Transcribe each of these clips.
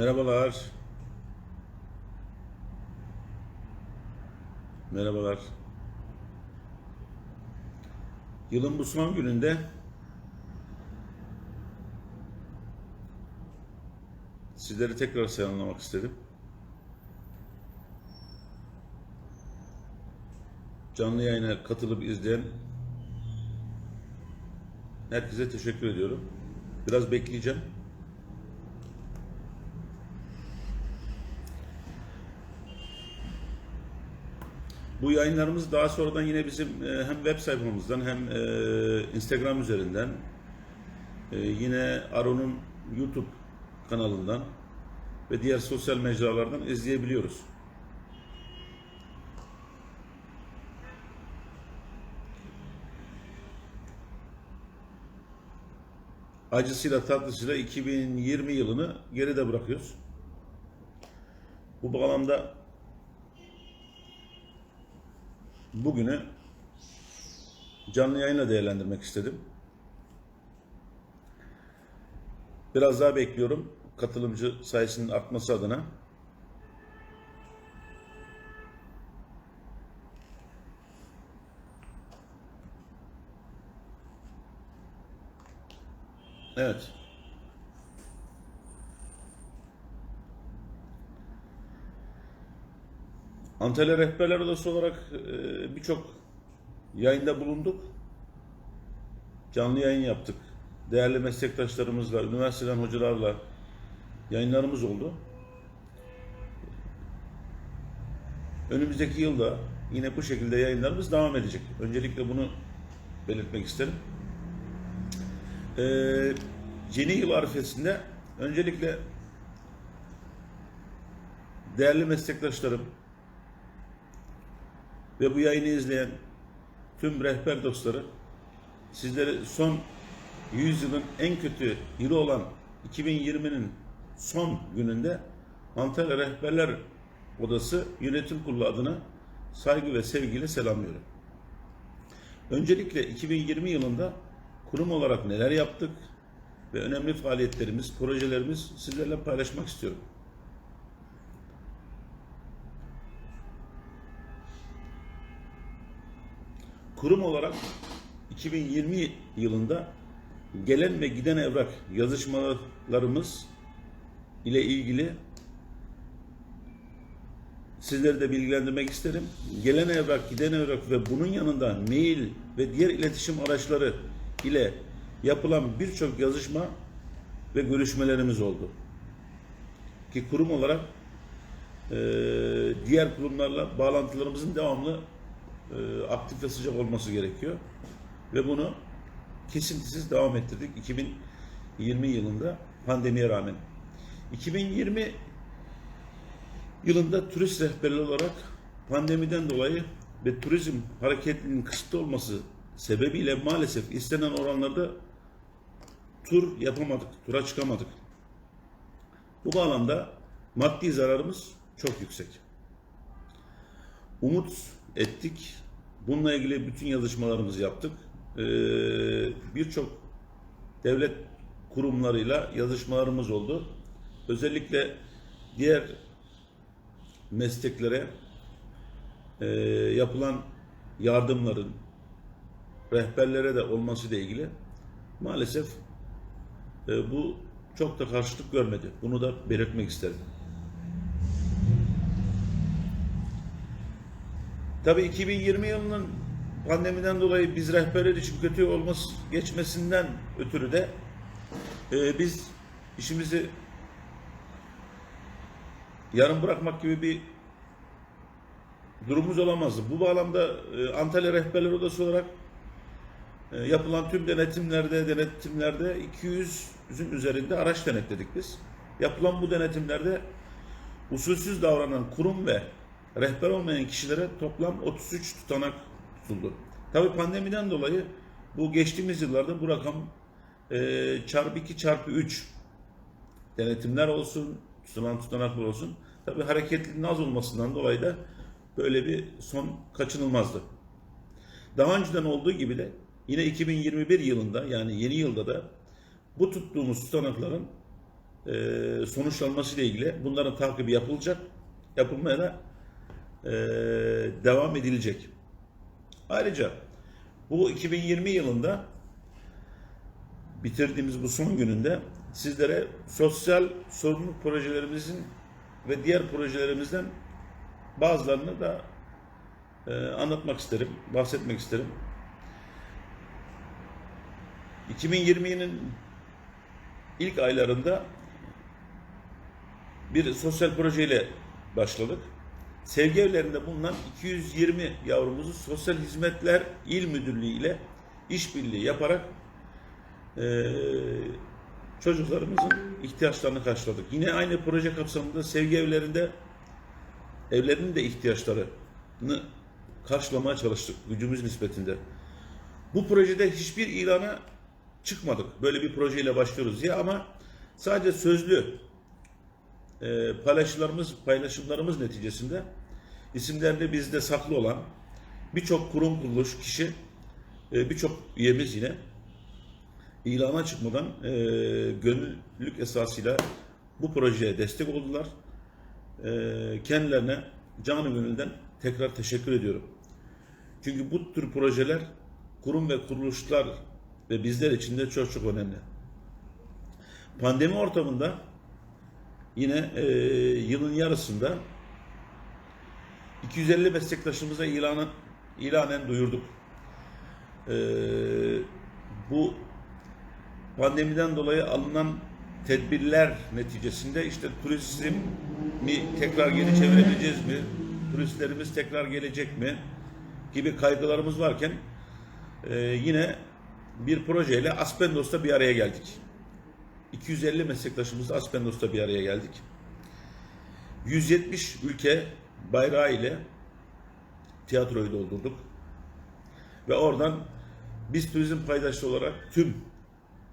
Merhabalar. Merhabalar. Yılın bu son gününde sizleri tekrar selamlamak istedim. Canlı yayına katılıp izleyen herkese teşekkür ediyorum. Biraz bekleyeceğim. Bu yayınlarımız daha sonradan yine bizim e, hem web sayfamızdan hem e, Instagram üzerinden e, yine Aron'un YouTube kanalından ve diğer sosyal mecralardan izleyebiliyoruz. Acısıyla tatlısıyla 2020 yılını geride bırakıyoruz. Bu bağlamda bugünü canlı yayınla değerlendirmek istedim. Biraz daha bekliyorum katılımcı sayısının artması adına. Evet. Antalya Rehberler Odası olarak e, birçok yayında bulunduk. Canlı yayın yaptık. Değerli meslektaşlarımızla, üniversiteden hocalarla yayınlarımız oldu. Önümüzdeki yılda yine bu şekilde yayınlarımız devam edecek. Öncelikle bunu belirtmek isterim. Ee, yeni yıl arifesinde öncelikle değerli meslektaşlarım ve bu yayını izleyen tüm rehber dostları sizleri son 100 yılın en kötü yılı olan 2020'nin son gününde Antalya Rehberler Odası Yönetim Kurulu adına saygı ve sevgiyle selamlıyorum. Öncelikle 2020 yılında kurum olarak neler yaptık ve önemli faaliyetlerimiz, projelerimiz sizlerle paylaşmak istiyorum. Kurum olarak 2020 yılında gelen ve giden evrak yazışmalarımız ile ilgili sizleri de bilgilendirmek isterim. Gelen evrak, giden evrak ve bunun yanında mail ve diğer iletişim araçları ile yapılan birçok yazışma ve görüşmelerimiz oldu. Ki kurum olarak eee, diğer kurumlarla bağlantılarımızın devamlı eee, aktif ve sıcak olması gerekiyor. Ve bunu kesintisiz devam ettirdik 2020 yılında pandemiye rağmen. 2020 yılında turist rehberleri olarak pandemiden dolayı ve turizm hareketinin kısıtlı olması sebebiyle maalesef istenen oranlarda tur yapamadık, tura çıkamadık. Bu bağlamda maddi zararımız çok yüksek. Umut ettik. Bununla ilgili bütün yazışmalarımızı yaptık. Ee, Birçok devlet kurumlarıyla yazışmalarımız oldu. Özellikle diğer mesleklere e, yapılan yardımların rehberlere de olması ile ilgili maalesef e, bu çok da karşılık görmedi. Bunu da belirtmek isterim. Tabii 2020 yılının pandemiden dolayı biz rehberler için kötü olması geçmesinden ötürü de e, biz işimizi yarım bırakmak gibi bir durumumuz olamazdı. Bu bağlamda e, Antalya Rehberler Odası olarak e, yapılan tüm denetimlerde, denetimlerde 200'ün üzerinde araç denetledik biz. Yapılan bu denetimlerde usulsüz davranan kurum ve rehber olmayan kişilere toplam 33 tutanak tutuldu. Tabii pandemiden dolayı bu geçtiğimiz yıllarda bu rakam e, çarpı 2 çarpı 3 denetimler olsun, tutulan tutanaklar olsun. Tabii hareketliliğin az olmasından dolayı da böyle bir son kaçınılmazdı. Daha önceden olduğu gibi de yine 2021 yılında yani yeni yılda da bu tuttuğumuz tutanakların e, sonuçlanması ile ilgili bunların takibi yapılacak. Yapılmaya da e, devam edilecek. Ayrıca bu 2020 yılında bitirdiğimiz bu son gününde sizlere sosyal sorumluluk projelerimizin ve diğer projelerimizden bazılarını da e, anlatmak isterim, bahsetmek isterim. 2020'nin ilk aylarında bir sosyal projeyle başladık. Sevgi evlerinde bulunan 220 yavrumuzu Sosyal Hizmetler İl Müdürlüğü ile işbirliği yaparak eee, çocuklarımızın ihtiyaçlarını karşıladık. Yine aynı proje kapsamında sevgi evlerinde evlerinin de ihtiyaçlarını karşılamaya çalıştık gücümüz nispetinde. Bu projede hiçbir ilana çıkmadık. Böyle bir projeyle başlıyoruz diye ama sadece sözlü e, paylaşımlarımız paylaşımlarımız neticesinde isimlerinde bizde saklı olan birçok kurum kuruluş kişi e, birçok üyemiz yine ilana çıkmadan e, gönüllülük esasıyla bu projeye destek oldular. E, kendilerine canı gönülden tekrar teşekkür ediyorum. Çünkü bu tür projeler kurum ve kuruluşlar ve bizler için de çok çok önemli. Pandemi ortamında yine e, yılın yarısında 250 meslektaşımıza ilanı, ilanen duyurduk. E, bu pandemiden dolayı alınan tedbirler neticesinde işte turizmi tekrar geri çevirebileceğiz mi? Turistlerimiz tekrar gelecek mi? Gibi kaygılarımız varken e, yine bir projeyle Aspendos'ta bir araya geldik. 250 meslektaşımızla Aspendos'ta bir araya geldik. 170 ülke bayrağı ile tiyatroyu doldurduk. Ve oradan biz turizm paydaşı olarak tüm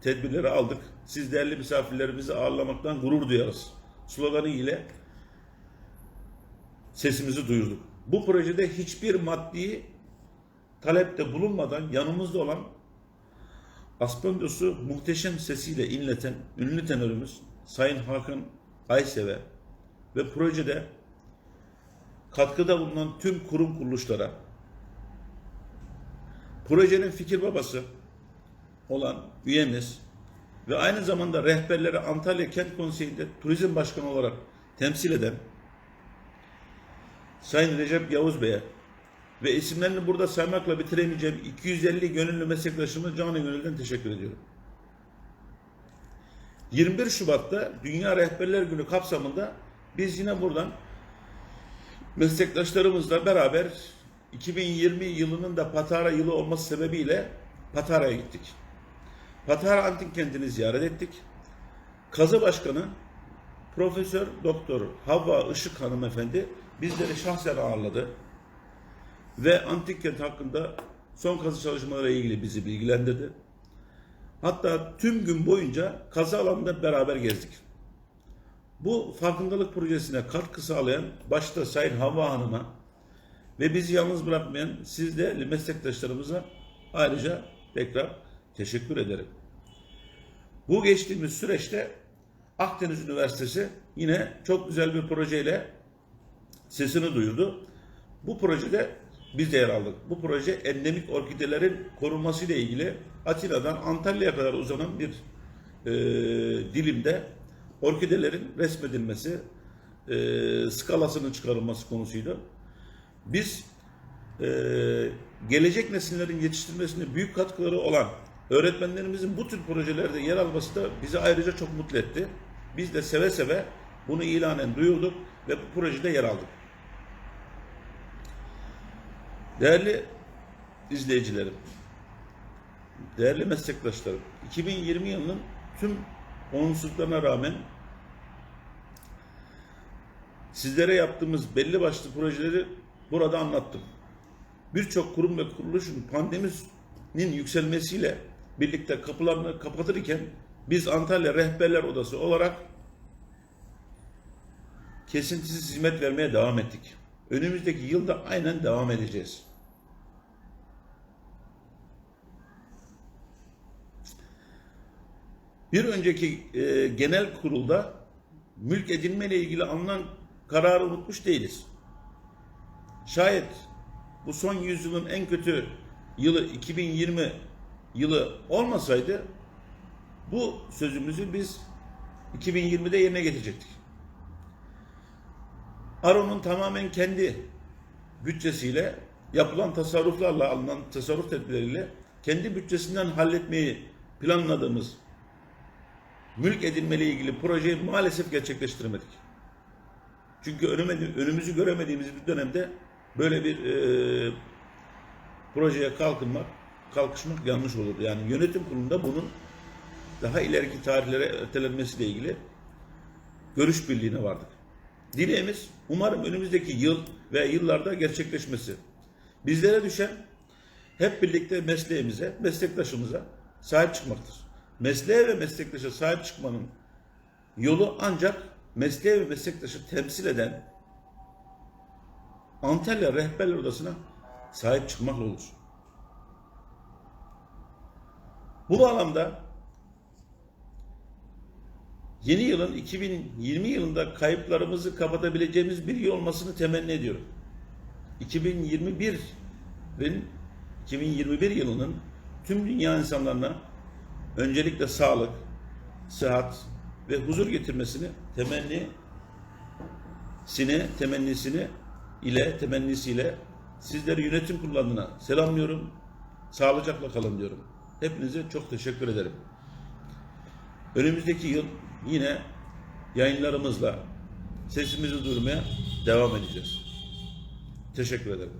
tedbirleri aldık. Siz değerli misafirlerimizi ağırlamaktan gurur duyarız. Sloganı ile sesimizi duyurduk. Bu projede hiçbir maddi talepte bulunmadan yanımızda olan Aspendos'u muhteşem sesiyle inleten ünlü tenörümüz Sayın Hakan Ayseve ve projede katkıda bulunan tüm kurum kuruluşlara projenin fikir babası olan üyemiz ve aynı zamanda rehberleri Antalya Kent Konseyi'nde turizm başkanı olarak temsil eden Sayın Recep Yavuz Bey'e ve isimlerini burada saymakla bitiremeyeceğim 250 gönüllü meslektaşıma canı gönülden teşekkür ediyorum. 21 Şubat'ta Dünya Rehberler Günü kapsamında biz yine buradan meslektaşlarımızla beraber 2020 yılının da Patara yılı olması sebebiyle Patara'ya gittik. Patara Antik Kenti'ni ziyaret ettik. Kazı Başkanı Profesör Doktor Havva Işık hanımefendi bizleri şahsen ağırladı ve antik kent hakkında son kazı çalışmaları ile ilgili bizi bilgilendirdi. Hatta tüm gün boyunca kazı alanında beraber gezdik. Bu farkındalık projesine katkı sağlayan başta Sayın Havva Hanım'a ve bizi yalnız bırakmayan siz de meslektaşlarımıza ayrıca tekrar teşekkür ederim. Bu geçtiğimiz süreçte Akdeniz Üniversitesi yine çok güzel bir projeyle sesini duyurdu. Bu projede biz de yer aldık. Bu proje endemik orkidelerin korunması ile ilgili Atina'dan Antalya'ya kadar uzanan bir e, dilimde orkidelerin resmedilmesi, e, skalasının çıkarılması konusuydu. Biz e, gelecek nesillerin yetiştirmesine büyük katkıları olan öğretmenlerimizin bu tür projelerde yer alması da bizi ayrıca çok mutlu etti. Biz de seve seve bunu ilanen duyurduk ve bu projede yer aldık. Değerli izleyicilerim, değerli meslektaşlarım, 2020 yılının tüm olumsuzluklarına rağmen sizlere yaptığımız belli başlı projeleri burada anlattım. Birçok kurum ve kuruluşun pandeminin yükselmesiyle birlikte kapılarını kapatırken biz Antalya Rehberler Odası olarak kesintisiz hizmet vermeye devam ettik. Önümüzdeki yılda aynen devam edeceğiz. Bir önceki e, genel kurulda mülk edinme ile ilgili alınan kararı unutmuş değiliz. Şayet bu son yüzyılın en kötü yılı 2020 yılı olmasaydı bu sözümüzü biz 2020'de yerine getirecektik. Aro'nun tamamen kendi bütçesiyle yapılan tasarruflarla alınan tasarruf tedbirleriyle kendi bütçesinden halletmeyi planladığımız mülk edinmeyle ilgili projeyi maalesef gerçekleştiremedik. Çünkü önümüzü göremediğimiz bir dönemde böyle bir e, projeye kalkınmak, kalkışmak yanlış olur. Yani yönetim kurulunda bunun daha ileriki tarihlere ertelenmesiyle ilgili görüş birliğine vardık. Dileğimiz umarım önümüzdeki yıl ve yıllarda gerçekleşmesi. Bizlere düşen hep birlikte mesleğimize, meslektaşımıza sahip çıkmaktır. Mesleğe ve meslektaşa sahip çıkmanın yolu ancak mesleğe ve meslektaşı temsil eden Antalya Rehberler Odası'na sahip çıkmakla olur. Bu bağlamda yeni yılın 2020 yılında kayıplarımızı kapatabileceğimiz bir yıl olmasını temenni ediyorum. 2021'in 2021 yılının tüm dünya insanlarına öncelikle sağlık, sıhhat ve huzur getirmesini temenni sine temennisini ile temennisiyle sizleri yönetim kurullarına selamlıyorum. Sağlıcakla kalın diyorum. Hepinize çok teşekkür ederim. Önümüzdeki yıl yine yayınlarımızla sesimizi duyurmaya devam edeceğiz. Teşekkür ederim.